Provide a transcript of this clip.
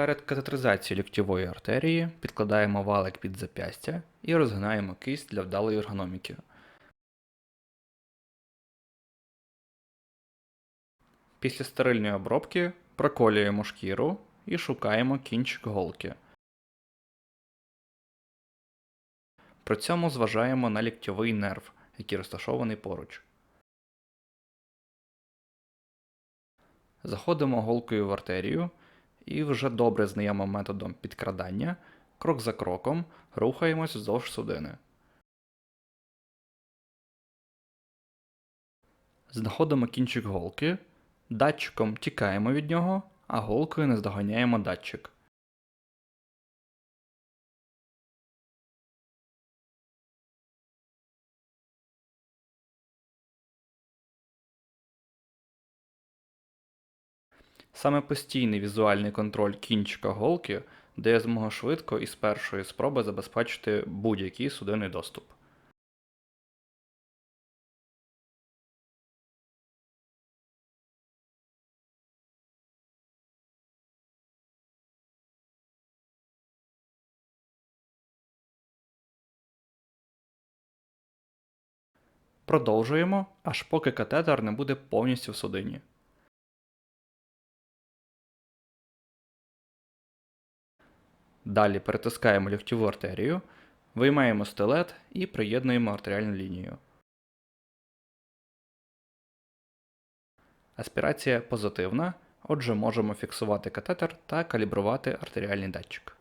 Перед катетеризацією ліктьової артерії підкладаємо валик під зап'ястя і розгинаємо кисть для вдалої ергономіки. Після стерильної обробки проколюємо шкіру і шукаємо кінчик голки. При цьому зважаємо на ліктьовий нерв, який розташований поруч. Заходимо голкою в артерію і вже добре знайомим методом підкрадання, крок за кроком рухаємось вздовж судини. Знаходимо кінчик голки, датчиком тікаємо від нього, а голкою наздоганяємо датчик. Саме постійний візуальний контроль кінчика голки дає змогу швидко і з першої спроби забезпечити будь-який судинний доступ. Продовжуємо, аж поки катетер не буде повністю в судині. Далі перетискаємо ліктьову артерію, виймаємо стилет і приєднуємо артеріальну лінію. Аспірація позитивна, отже можемо фіксувати катетер та калібрувати артеріальний датчик.